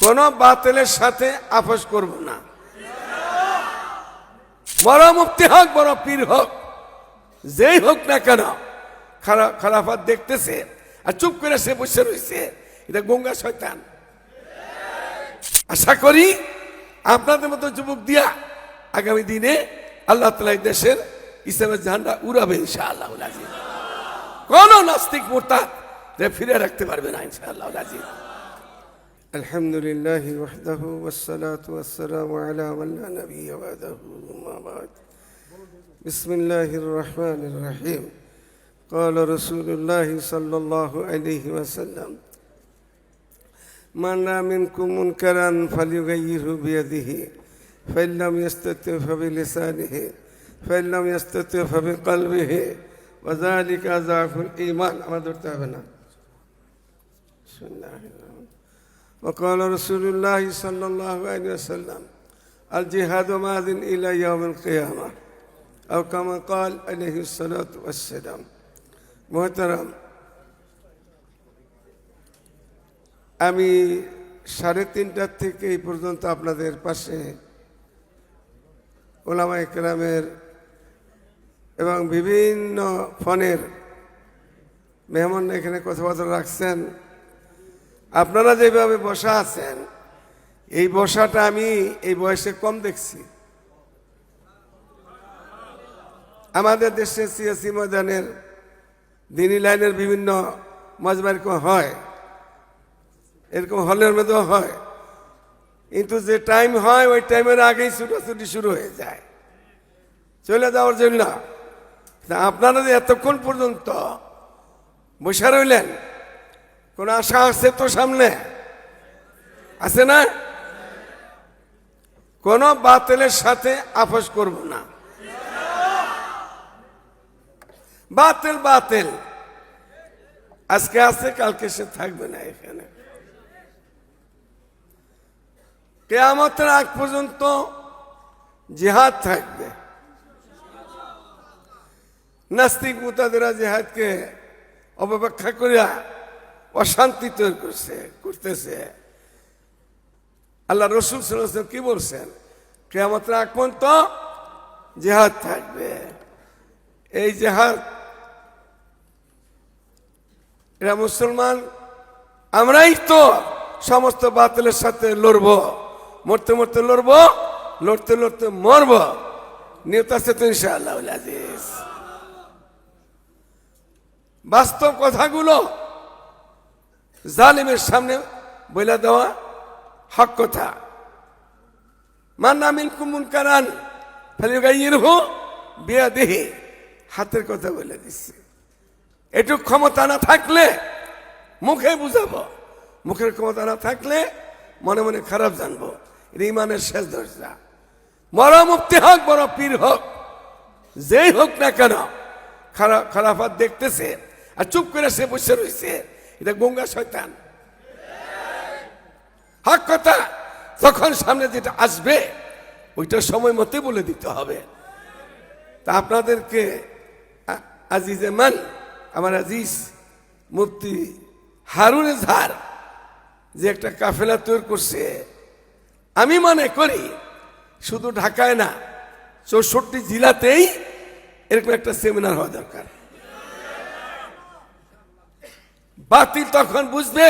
কোন বাতিলের সাথে আপোষ করব না। বড় মুক্তি হোক, বড় পীর হোক, যেই হোক না কেন খারাপ খারাপাত দেখতেছে আর চুপ করে সে বসে রয়েছে। এটা গঙ্গা শয়তান। আশা করি আপনাদের মতো যুবক দিয়া আগামী দিনে আল্লাহ তালা দেশের ইসলামের ঝান্ডা উড়াবে ইনশাআল্লাহ কোন নাস্তিক মোরতাদ রে ফিরে রাখতে পারবে না ইনশাআল্লাহ আজিজ الحمد لله وحده والصلاة والسلام على من لا نبي بعده ما بعد. بسم الله الرحمن الرحيم. قال رسول الله صلى الله عليه وسلم من رأى منكم منكرا فليغيره بيده فإن لم يستطع فبلسانه فإن لم يستطع فبقلبه وذلك ضعف الإيمان. بسم الله الرحمن الرحيم وقال رسول الله صلى الله عليه وسلم الجهاد ماذ إلى يوم القيامة أو كما قال عليه الصلاة والسلام محترم আমি সাড়ে তিনটার থেকে এই পর্যন্ত আপনাদের পাশে ওলামা একরামের এবং বিভিন্ন ফোনের মেহমান এখানে কথাবার্তা রাখছেন আপনারা যেভাবে বসা আছেন, এই বসাটা আমি এই বয়সে কম দেখছি। আমাদের দেশে সিয়াসি ময়দানের দিনী লাইনের বিভিন্ন মজমা এরকম হয়। এরকম হলের মধ্যেও হয়। কিন্তু যে টাইম হয়, ওই টাইমের আগেই ছুটোছুটি শুরু হয়ে যায়। চলে যাওয়ার জন্য। আপনারা যে এতক্ষণ পর্যন্ত বসে রইলেন কোন আশা আছে তো সামনে? আছে না? কোন বাতিলের সাথে আপোষ করব না। বাতিল বাতিল। আজকে আছে, কালকে সে থাকবে না এখানে। কেয়ামতের আগ পর্যন্ত জেহাদ থাকবে। নাস্তিক মুতাদেরা জেহাদকে অপব্যাখ্যা করিয়া অশান্তি তৈরি করছে, করতেছে। আল্লাহ রসুল কি বলছেন? কেয়ামতের আগ পর্যন্ত জেহাদ থাকবে। এই জেহাদ, এরা মুসলমান, আমরাই তো সমস্ত বাতিলের সাথে লড়ব, মরতে মরতে লড়ব, লড়তে লড়তে মরব। নিয়ত আছে তো ইনশাআল্লাহ বাস্তব কথাগুলো জালিমের সামনে বলে দেওয়া হক কথা। মান্না মিন কুমুন কারান বিয়া দেহে হাতের কথা বলে দিচ্ছে এটুক ক্ষমতা না থাকলে মুখে বুঝাবো। মুখের ক্ষমতা না থাকলে মনে মনে খারাপ জানব। এটা ইমানের শেষ দরজা। বড় মুক্তি হোক, বড় পীর হোক, যেই হোক না কেন খারাপ খারাপাত দেখতেছে আর চুপ করে সে বসে রয়েছে। এটা গঙ্গা শয়তান। হক কথা তখন সামনে যেটা আসবে, ওইটা সময় মতে বলে দিতে হবে। তা আপনাদেরকে আজিজে মান, আমার আজিজ মুফতি হারুন ঝার যে একটা কাফেলা তৈরি করছে, আমি মনে করি শুধু ঢাকায় না, চৌষট্টি জেলাতেই এরকম একটা সেমিনার হওয়া দরকার। বাতিল তখন বুঝবে।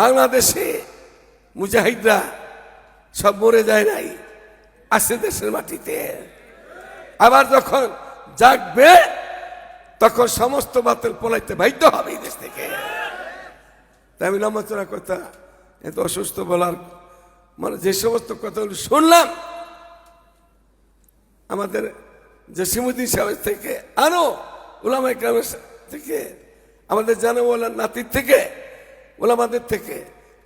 বাংলাদেশে মুজাহিদরা সব মরে যায় নাই আসে দেশের মাটিতে। আবার যখন জাগবে, তখন সমস্ত বাতিল পলাইতে বাধ্য হবে দেশ থেকে। তাই আমি কথা, এত অসুস্থ বলার মানে যে সমস্ত কথাগুলো শুনলাম, আমাদের যে জসিমুদ্দিন সাহেবের থেকে আরও ওলামা গ্রামের থেকে আমাদের জানাওয়ালার নাতির থেকে, ওলামাদের থেকে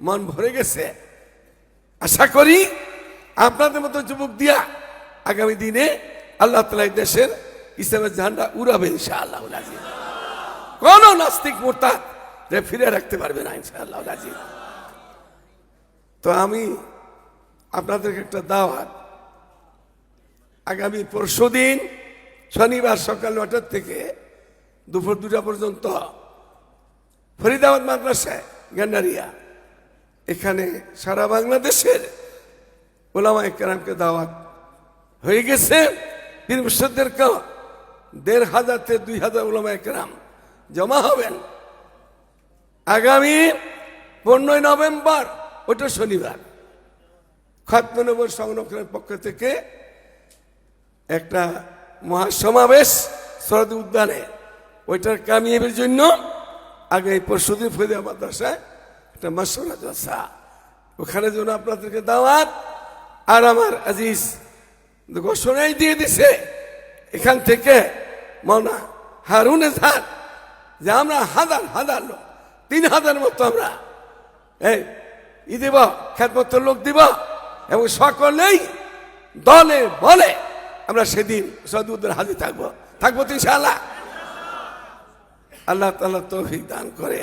মন ভরে গেছে। আশা করি আপনাদের মতো যুবক দিয়া আগামী দিনে আল্লাহ তালা দেশের ইসলামের ঝান্ডা উড়াবে ইনশাআল্লাহ কোন নাস্তিক মোরতাদ রে ফিরে রাখতে পারবে না ইনশাআল্লাহ তো আমি আপনাদেরকে একটা দাওয়াত। আগামী পরশু দিন শনিবার সকাল নটার থেকে দুপুর দুটা পর্যন্ত ফরিদাবাদ মাদ্রাসায় গেন্ডারিয়া। এখানে সারা বাংলাদেশের ওলামা একরামকে দাওয়াত হয়ে গেছে। পীর দেড় হাজার থেকে দুই হাজার ওলামা একরাম জমা হবেন। আগামী পনেরোই নভেম্বর ওটা শনিবার খতমনবর সংরক্ষণের পক্ষ থেকে একটা মহাসমাবেশ শরদ উদ্যানে। ওইটার কামিয়াবের জন্য আগে এই পরশুদিন ফরিদা মাদ্রাসায় একটা মাসরা জলসা ওখানে যেন আপনাদেরকে দাওয়াত আর আমার আজিজ ঘোষণাই দিয়ে দিছে, এখান থেকে মনা হারুনে ধার যে আমরা হাজার হাজার লোক, তিন হাজার মতো আমরা, এই ই দিব খ্যাতমতো লোক দিব, এবং সকলেই দলে বলে আমরা সেদিন সদুদ্দের হাজির থাকব। থাকব তো ইনশাআল্লাহ। আল্লাহ তালা তৌফিক দান করে।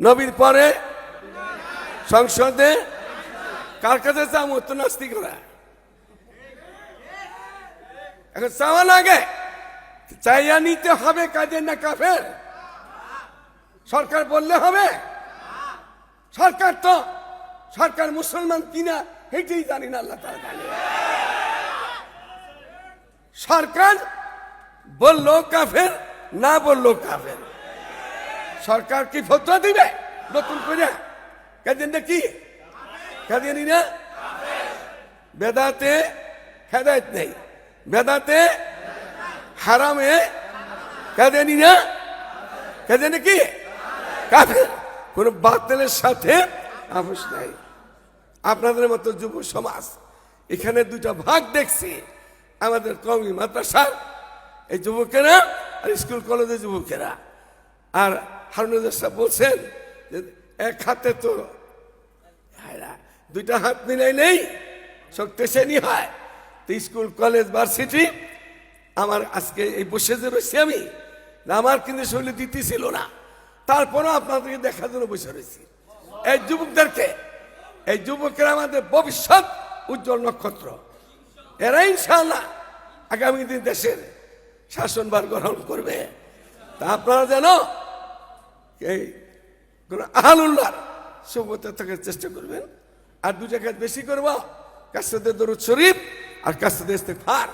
নবীর পরে সংসদে কার কাছে চাম তো নাস্তিকরা। এখন চাওয়া লাগে। চাইয়া নিতে হবে কাজের না কাফের? সরকার বললে হবে। সরকার তো, সরকার মুসলমান কিনা এটাই জানি না আল্লাহ তারা সরকার বলল কাফের না বলল কাফের। সরকার কি ফতোয়া দিবে? নতুন করে? কাজেন কি কাজেনি না? বেদাতে হেদায়ত নেই। বেদাতে হারামে কাজেনি না? কাজেনি কি কাফের। কোন বাতিলের সাথে আপোষ নাই। আপনাদের মতো যুব সমাজ, এখানে দুইটা ভাগ দেখছি। আমাদের কমি মাদ্রাসার এই যুবকেরা আর স্কুল, কলেজের যুবকেরা। আর হারুনুর সাহেব বলছেন যে, এক হাতে তো দুইটা হাত মিলাই নেই শক্তিশালী হয়। তো স্কুল, কলেজ, ভার্সিটি, আমার আজকে এই বসে যে রয়েছি আমি, না আমার কিন্তু শরীরে দিতে ছিল না। তারপরেও আপনাদেরকে দেখার জন্য বসে রয়েছি। এই যুবকদেরকে, এই যুবকেরা আমাদের ভবিষ্যৎ উজ্জ্বল নক্ষত্র। এরা ইনশাআল্লাহ আগামী দিন দেশের শাসনভার গ্রহণ করবে। তা আপনারা যেন এই কোন আহালুল্লাহর সুবতে থাকার চেষ্টা করবেন, আর দু কাজ বেশি করব কাস্তাদের দরুদ শরীফ আর কাস্তাদের ইস্তেগফার।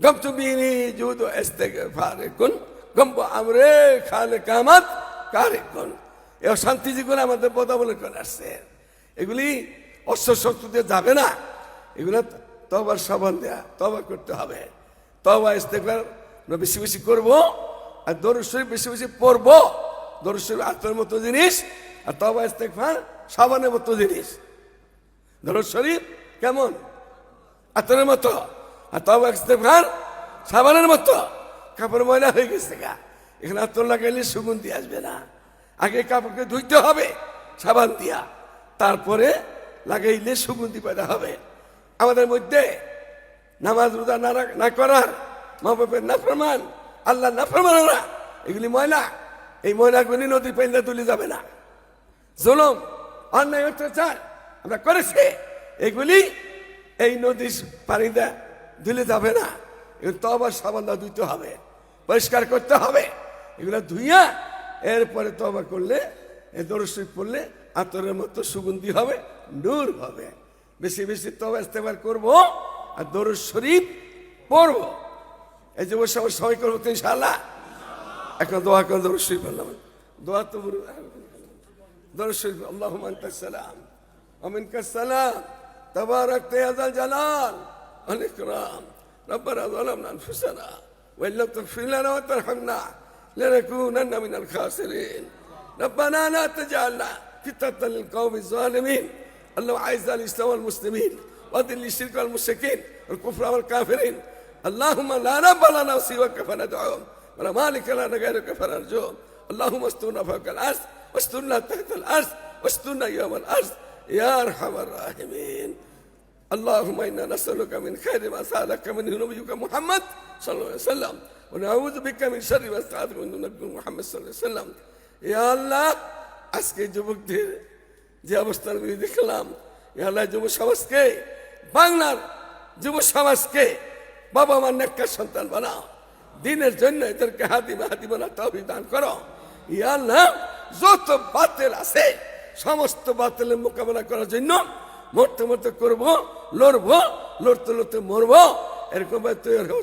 গম তুমি জুদ ইস্তেগফার কোন গম আমরে খালে কামাত কারে কোন। এ শান্তি জীবন আমাদের পদাবলী করে আসছে। এগুলি অস্ত্র শক্তি দিয়ে যাবে না। এগুলো তবার সাবান দেয়া তবা করতে হবে। তবা আমরা বেশি বেশি করব আর দরুদ শরীফ বেশি বেশি পড়ব। দরুদ শরীফ আত্মার মতো জিনিস আর তবা ইস্তেগফার সাবানের মতো জিনিস। দরুদ শরীফ কেমন? আতরের মতো। আর তবা ইস্তেগফার সাবানের মতো। কাপড় ময়লা হয়ে গেছে গা। এখানে আতর লাগাইলে সুগন্ধি আসবে না। আগে কাপড়কে ধুইতে হবে সাবান দিয়া। তারপরে লাগাইলে সুগন্ধি পয়দা হবে। আমাদের মধ্যে নামাজ রোজা না না করার মা বাপের না প্রমাণ আল্লাহ না প্রমাণরা এগুলি ময়লা। এই ময়লাগুলি নদী পেলে তুলে যাবে না। জুলুম, অন্যায়, অত্যাচার আমরা করেছি। এগুলি এই নদীর পানিতে ধুলে যাবে না। এগুলো তো আবার সাবানটা ধুইতে হবে। পরিষ্কার করতে হবে। এগুলো ধুইয়া এরপরে তবা করলে দরশিক পড়লে আতরের মতো সুগন্ধি হবে, নূর হবে। বেশি বেশি তবা ইস্তেমাল করব। আর দরুদ শরীফ পড়বো এই যে বসে আমার সবাই করবো তো ইনশাআল্লাহ এখন দোয়া করে দরুদ শরীফ বললাম দোয়া তো বলুন। درس الشريف اللهم انت السلام ومنك السلام تبارك يا ذا الجلال والاكرام ربنا ظلمنا انفسنا وان لم تغفر لنا وترحمنا لنكونن من الخاسرين ربنا لا تجعلنا فتنة للقوم الظالمين اللهم اعز الاسلام والمسلمين واذل الشرك والمشركين والكفر والكافرين اللهم لا رب لنا سواك فندعوه ولا مالك لنا غيرك فنرجوه اللهم استرنا فوق الارض واسترنا تحت الارض واسترنا يوم الارض يا ارحم الراحمين اللهم انا نسالك من خير ما سالك من نبيك محمد صلى الله عليه وسلم ونعوذ بك من شر ما استعاذ من نبيك محمد صلى الله عليه وسلم يا الله আজকে যুবকদের যে অবস্থার আমি দেখলাম ইয়া আল্লাহ যুব সমাজকে বাংলার যুব সমাজকে বাবা মার নেককার সন্তান বানাও। দিনের জন্য এদেরকে হাতি হাতি বানা তহবিল দান করো। ইয়া আল্লাহ, যত বাতিল আছে, সমস্ত বাতিলের মোকাবেলা করার জন্য মরতে মরতে করব, লড়বো, লড়তে লড়তে মরবো, এরকম হও।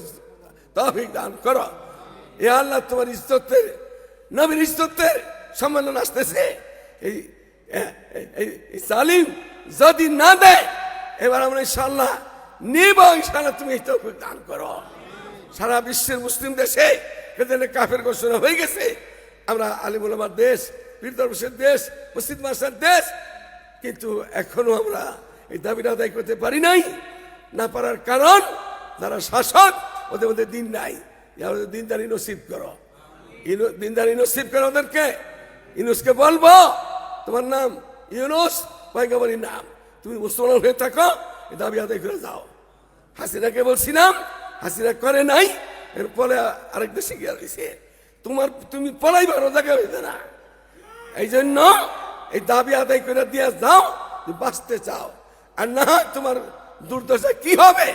দান করো। এ আল্লাহ, তোমার ইজ্জতের, নবীর ইজ্জতের সম্মেলন আসতেছে। এই সালিম যদি না দেয় এবার আমরা ইনশাল্লাহ নিব ইনশাল্লাহ তুমি এই তৌফিক দান করো। সারা বিশ্বের মুসলিম দেশে এখানে কাফের ঘোষণা হয়ে গেছে। আমরা আলিমুলামার দেশ বীর দরবেশের দেশ, মসজিদ মাসার দেশ, কিন্তু এখনও আমরা এই দাবিটা আদায় করতে পারি নাই। না পারার কারণ, যারা শাসক, ওদের মধ্যে দিন নাই। দিনদারি নসিব করো। দিনদারি নসিব করো ওদেরকে। ইনুসকে বলব, তোমার নাম ইউনুস, পয়গম্বরীর নাম। তুমি মুসলমান হয়ে থাকো দাবি আদায় করে যাও। হাসিনাকে বলছিলাম, হাসিনা করে নাই, এরপরে আরেক দেশে গিয়ে দিছে তোমার, তুমি পলাইবার জায়গা হইতে না। এই জন্য এই দাবি আদায় করে দিয়ে যাও বাঁচতে চাও। আর না তোমার দুর্দশা কি হবে,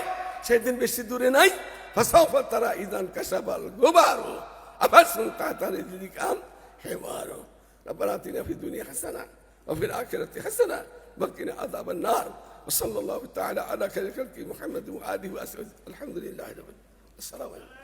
সেদিন বেশি দূরে নাই। ফাঁসাও তারা ইদান কাসাবাল গোবারো, আবার শুন তাড়াতাড়ি যদি কাম হেবারো রব্বানা তিনা ফি দুনিয়া হাসানা অফির ফিল হাসানা। وقنا عذاب النار. وصلى الله تعالى على خير خلق محمد وآله وصحبه الحمد لله رب العالمين. السلام عليكم.